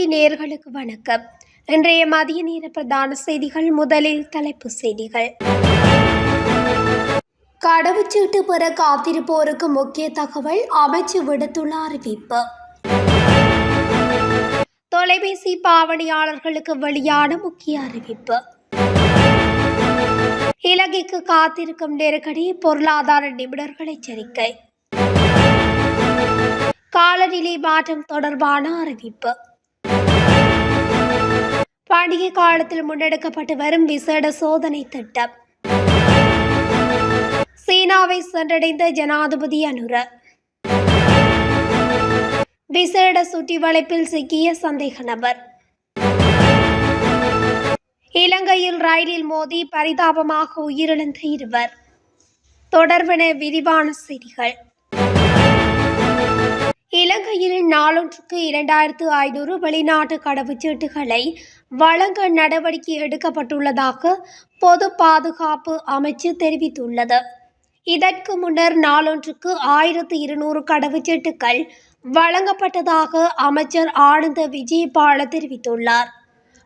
தமிழொலி நேர்களுக்கு வணக்கம். இன்றைய மதிய நேர பிரதான செய்திகள் முதலில் தலைப்பு செய்திகள். கடவுச்சீட்டு பெற காத்திருப்போருக்கு முக்கிய தகவல் அமைச்சு விடுத்துள்ள அறிவிப்பு. தொலைபேசி பாவனையாளர்களுக்கு வெளியான முக்கிய அறிவிப்பு. இலங்கைக்கு காத்திருக்கும் நெருக்கடி பொருளாதார நிபுணர்கள் எச்சரிக்கை. காலநிலை மாற்றம் தொடர்பான அறிவிப்பு. பண்டிகை காலத்தில் முன்னெடுக்கப்பட்டு வரும் விசேட சோதனை திட்டம். சீனாவை சென்றடைந்த ஜனாதிபதி அனுர. விசேட சுற்றி வளைப்பில் சிக்கிய சந்தேக நபர். இலங்கையில் ரயிலில் மோதி பரிதாபமாக உயிரிழந்த இருவர். தொடர்பென விரிவான செய்திகள். இலங்கையில் நாளொன்றுக்கு இரண்டாயிரத்து ஐநூறு வெளிநாட்டு கடவுச்சீட்டுகளை வழங்க நடவடிக்கை எடுக்கப்பட்டுள்ளதாக பொது பாதுகாப்பு அமைச்சு தெரிவித்துள்ளது. இதற்கு முன்னர் நாளொன்றுக்கு ஆயிரத்து இருநூறு கடவுச்சீட்டுகள் வழங்கப்பட்டதாக அமைச்சர் ஆனந்த விஜயபால தெரிவித்துள்ளார்.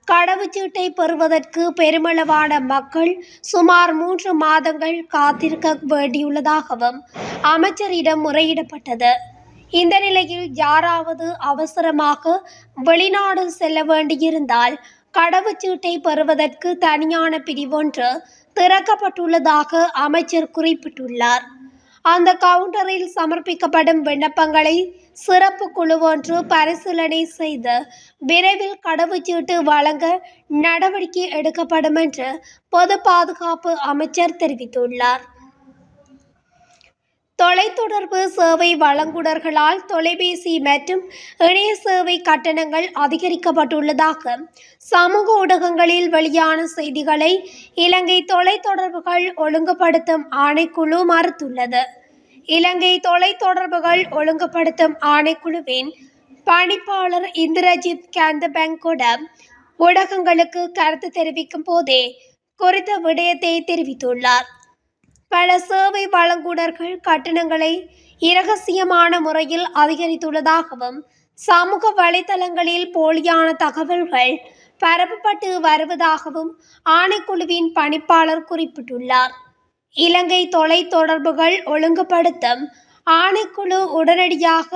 கடவுச்சீட்டை பெறுவதற்கு பெருமளவான மக்கள் சுமார் மூன்று மாதங்கள் காத்திருக்க வேண்டியுள்ளதாகவும் அமைச்சரிடம் முறையிடப்பட்டது. இந்த நிலையில் யாராவது அவசரமாக வெளிநாடு செல்ல வேண்டியிருந்தால் கடவுச்சீட்டை பெறுவதற்கு தனியான பிரிவொன்று திறக்கப்பட்டுள்ளதாக அமைச்சர் குறிப்பிட்டுள்ளார். அந்த கவுண்டரில் சமர்ப்பிக்கப்படும் விண்ணப்பங்களை சிறப்பு குழு ஒன்று பரிசீலனை செய்து விரைவில் கடவுச்சீட்டு வழங்க நடவடிக்கை எடுக்கப்படும் என்று பொது பாதுகாப்பு அமைச்சர் தெரிவித்துள்ளார். தொலைத்தொடர்பு சேவை வழங்குனர்களால் தொலைபேசி மற்றும் இணைய சேவை கட்டணங்கள் அதிகரிக்கப்பட்டுள்ளதாக சமூக ஊடகங்களில் வெளியான செய்திகளை இலங்கை தொலைத்தொடர்புகள் ஒழுங்குபடுத்தும் ஆணைக்குழு மறுத்துள்ளது. இலங்கை தொலைத்தொடர்புகள் ஒழுங்குபடுத்தும் ஆணைக்குழுவின் பணிப்பாளர் இந்திரஜித் கேந்தபேங்கோட ஊடகங்களுக்கு கருத்து தெரிவிக்கும் போதே குறித்த விடயத்தை தெரிவித்துள்ளார். பல சேவை வழங்குனர்கள் கட்டணங்களை இரகசியமான முறையில் அதிகரித்துள்ளதாகவும் சமூக வலைதளங்களில் போலியான தகவல்கள் பரப்பப்பட்டு வருவதாகவும் ஆணைக்குழுவின் பணிப்பாளர் குறிப்பிட்டுள்ளார். இலங்கை தொலைத்தொடர்புகள் ஒழுங்குபடுத்தும் ஆணைக்குழு உடனடியாக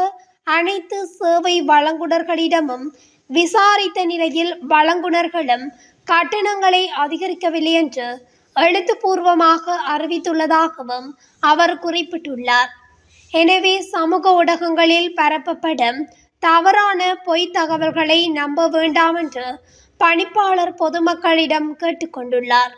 அனைத்து சேவை வழங்குனர்களிடமும் விசாரித்த நிலையில் வழங்குனர்களும் கட்டணங்களை அதிகரிக்கவில்லை என்று எழுத்துப்பூர்வமாக அறிவித்துள்ளதாகவும் அவர் குறிப்பிட்டுள்ளார். எனவே சமூக ஊடகங்களில் பரப்பப்படும் தவறான பொய் தகவல்களை நம்ப வேண்டாம் என்று பணிப்பாளர் பொதுமக்களிடம் கேட்டுக்கொண்டுள்ளார்.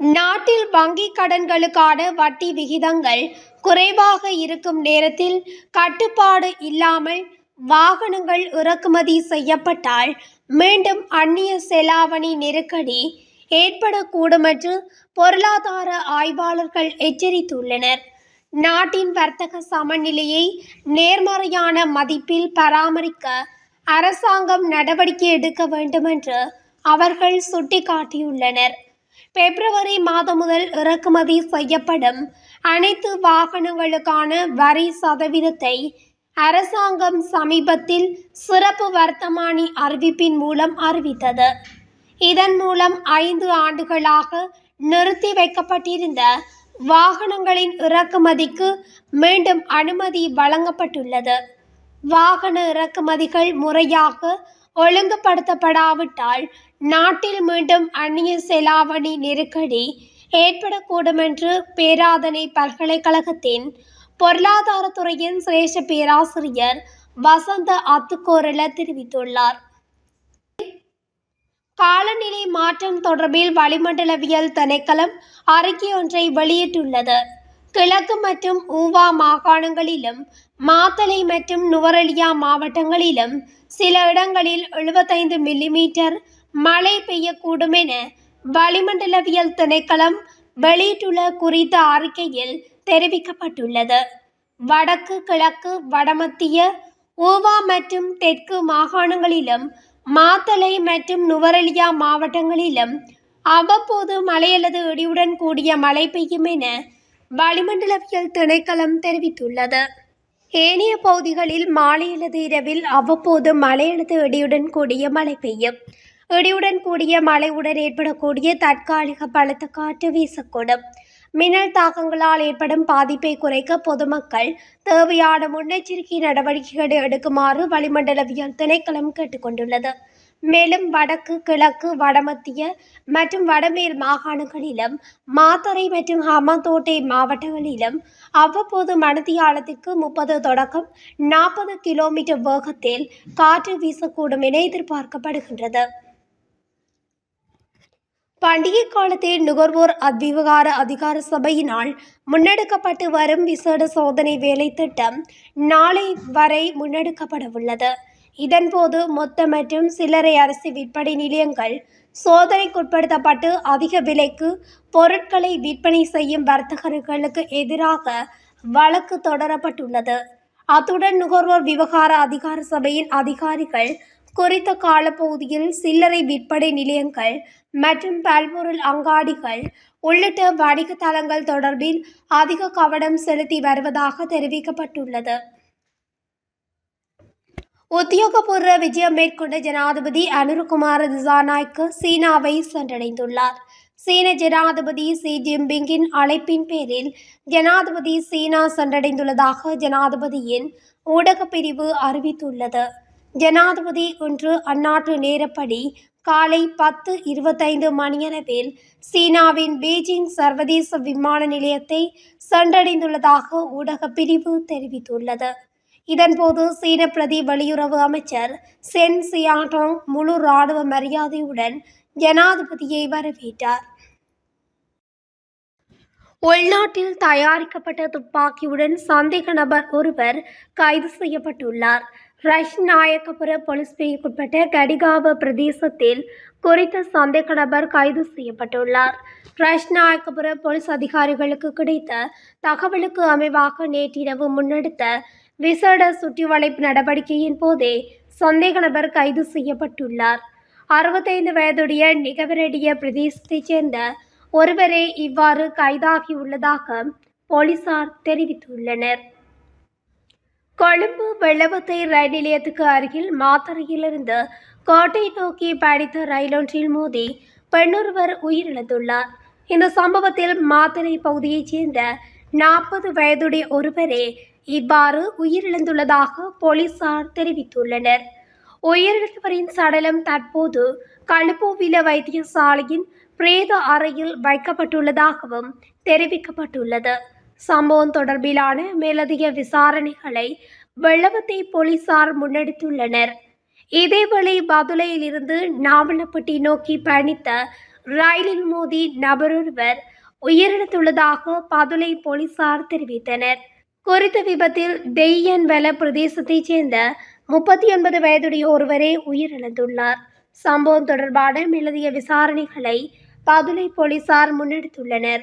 நாட்டில் வங்கி கடன்களுக்கான வட்டி விகிதங்கள் குறைவாக இருக்கும் நேரத்தில் கட்டுப்பாடு இல்லாமல் வாகனங்கள் இறக்குமதி செய்யப்பட்டால் மீண்டும் அந்நிய செலாவணி நெருக்கடி ஏற்படக்கூடும் என்று பொருளாதார ஆய்வாளர்கள் எச்சரித்துள்ளனர். நாட்டின் வர்த்தக சமநிலையை நேர்மறையான மதிப்பில் பராமரிக்க அரசாங்கம் நடவடிக்கை எடுக்க வேண்டும் என்று அவர்கள் சுட்டிக்காட்டியுள்ளனர். பிப்ரவரி மாதம் முதல் இறக்குமதி செய்யப்படும் அனைத்து வாகனங்களுக்கான வரி சதவீதத்தை அரசாங்கம் சமீபத்தில் சிறப்பு வர்த்தமானி அறிவிப்பின் மூலம் அறிவித்தது. இதன் மூலம் ஐந்து ஆண்டுகளாக நிறுத்தி வைக்கப்பட்டிருந்த வாகனங்களின் இறக்குமதிக்கு மீண்டும் அனுமதி வழங்கப்பட்டுள்ளது. வாகன இறக்குமதிகள் முறையாக ஒழுங்குபடுத்தப்படாவிட்டால் நாட்டில் மீண்டும் அந்நிய செலாவணி நெருக்கடி ஏற்படக்கூடும் என்று பேராதனை பல்கலைக்கழகத்தின் பொருளாதாரத்துறையின் சிரேஷ்ட பேராசிரியர் வசந்த அத்துக்கோரல தெரிவித்துள்ளார். காலநிலை மாற்றம் தொடர்பில் வளிமண்டலவியல் திணைக்களம் அறிக்கை ஒன்றை வெளியிட்டுள்ளது. கிழக்கு மற்றும் ஊவா மாகாணங்களிலும் மாத்தளை மற்றும் நுவரெலியா மாவட்டங்களிலும் சில இடங்களில் எழுபத்தைந்து மில்லிமீட்டர் மழை பெய்யக்கூடும் என வளிமண்டலவியல் திணைக்களம் வெளியிட்டுள்ள குறித்த அறிக்கையில் தெரிவிக்கப்பட்டுள்ளது. வடக்கு கிழக்கு வடமத்திய ஓவா மற்றும் தெற்கு மாகாணங்களிலும் மாத்தளை மற்றும் நுவரெலியா மாவட்டங்களிலும் அவ்வப்போது மழை அல்லது இடியுடன் கூடிய மழை பெய்யும் என வளிமண்டலவியல் திணைக்களம் தெரிவித்துள்ளது. ஏனைய பகுதிகளில் மாலை அல்லது இரவில் அவ்வப்போது மழை அல்லது இடியுடன் கூடிய மழை பெய்யும். இடியுடன் கூடிய மழையுடன் ஏற்படக்கூடிய தற்காலிக பலத்த காற்று வீசக்கூடும். மின்னல் தாக்கங்களால் ஏற்படும் பாதிப்பை குறைக்க பொதுமக்கள் தேவையான முன்னெச்சரிக்கை நடவடிக்கைகளை எடுக்குமாறு வளிமண்டலவியல் திணைக்களம் கேட்டுக்கொண்டுள்ளது. மேலும் வடக்கு கிழக்கு வடமத்திய மற்றும் வடமேல் மாகாணங்களிலும் மாத்தறை மற்றும் ஹமாந்தோட்டை மாவட்டங்களிலும் அவ்வப்போது மனதியாலத்திற்கு முப்பது தொடக்கம் நாற்பது கிலோமீட்டர் வேகத்தில் காற்று வீசக்கூடும் என எதிர்பார்க்கப்படுகின்றது. பண்டிகை காலத்தில் நுகர்வோர் அவ்விவகார அதிகார சபையினால் முன்னெடுக்கப்பட்டு வரும் விசேட சோதனை வேலை திட்டம் நாளை வரை முன்னெடுக்கப்பட உள்ளது இதன்போது மொத்த மற்றும் சில்லறை அரிசி விற்பனை நிலையங்கள் சோதனைக்குட்படுத்தப்பட்டு அதிக விலைக்கு பொருட்களை விற்பனை செய்யும் வர்த்தகர்களுக்கு எதிராக வழக்கு தொடரப்பட்டுள்ளது. அத்துடன் நுகர்வோர் விவகார அதிகார சபையின் அதிகாரிகள் குறித்த காலப்பகுதியில் சில்லறை விற்பனை நிலையங்கள் மற்றும் பல்பொருள் அங்காடிகள் உள்ளிட்ட வணிக தளங்கள் தொடர்பில் அதிக கவனம் செலுத்தி வருவதாக தெரிவிக்கப்பட்டுள்ளது. உத்தியோகபூர்வ விஜயம் மேற்கொண்ட ஜனாதிபதி அனுருகுமார திசாநாய்க்கு சீனாவை சென்றடைந்துள்ளார். சீன ஜனாதிபதி சி ஜின்பிங்கின் அழைப்பின் பேரில் ஜனாதிபதி சீனா சென்றடைந்துள்ளதாக ஜனாதிபதியின் ஊடகப் பிரிவு அறிவித்துள்ளது. ஜனாதிபதி இன்று அந்நாட்டு நேரப்படி காலை பத்து இருபத்தைந்து மணியளவில் சீனாவின் பீஜிங் சர்வதேச விமான நிலையத்தை சென்றடைந்துள்ளதாக ஊடகப் பிரிவு தெரிவித்துள்ளது. இதன்போது சீன பிரதி வெளியுறவு அமைச்சர் சென் சியாட்டோங் முழு இராணுவ மரியாதையுடன் ஜனாதிபதியை வரவேற்றார். உள்நாட்டில் தயாரிக்கப்பட்ட துப்பாக்கியுடன் சந்தேக நபர் ஒருவர் கைது செய்யப்பட்டுள்ளார். ரஷ் நாயக்கபுர போலீஸ் பிரிவுக்குட்பட்ட கடிகாவ பிரதேசத்தில் குறித்த சந்தேக நபர் கைது செய்யப்பட்டுள்ளார். ரஷ் நாயக்கபுர போலீஸ் அதிகாரிகளுக்கு கிடைத்த தகவலுக்கு அமைவாக நேற்றிரவு முன்னெடுத்த விசேட சுற்றிவளைப்பு நடவடிக்கையின் போதே சந்தேக நபர் கைது செய்யப்பட்டுள்ளார். அறுபத்தைந்து வயதுடைய நிகவரடிய பிரதேசத்தைச் சேர்ந்த ஒருவரே இவ்வாறு கைதாகியுள்ளதாக போலீசார் தெரிவித்துள்ளனர். கொழும்பு வெள்ளவத்தை ரயில் நிலையத்துக்கு அருகில் மாத்தறையிலிருந்து கோட்டை நோக்கி பயணித்த ரயிலொன்றில் மோதி பெண்ணொருவர் உயிரிழந்துள்ளார். இந்த சம்பவத்தில் மாத்தறை பகுதியைச் சேர்ந்த நாற்பது வயதுடைய ஒருவரே இவ்வாறு உயிரிழந்துள்ளதாக போலீசார் தெரிவித்துள்ளனர். உயிரிழந்தவரின் சடலம் தற்போது களுப்போவில வைத்தியசாலையின் பிரேத அறையில் வைக்கப்பட்டுள்ளதாகவும் தெரிவிக்கப்பட்டுள்ளது. சம்பவம் தொடர்பிலான மேலதிக விசாரணைகளை வெள்ளவத்தை போலீசார் முன்னெடுத்துள்ளனர். இதேவேளை பதுளையிலிருந்து நாவலப்பட்டி நோக்கி பயணித்த ரயிலில் மோதி நபரொருவர் உயிரிழந்துள்ளதாக பதுளை போலீசார் தெரிவித்தனர். குறித்த விபத்தில் தெய்யன்வெல பிரதேசத்தைச் சேர்ந்த முப்பத்தி ஒன்பது வயதுடைய ஒருவரே உயிரிழந்துள்ளார். சம்பவம் தொடர்பான மேலதிக விசாரணைகளை பதுளை போலீசார் முன்னெடுத்துள்ளனர்.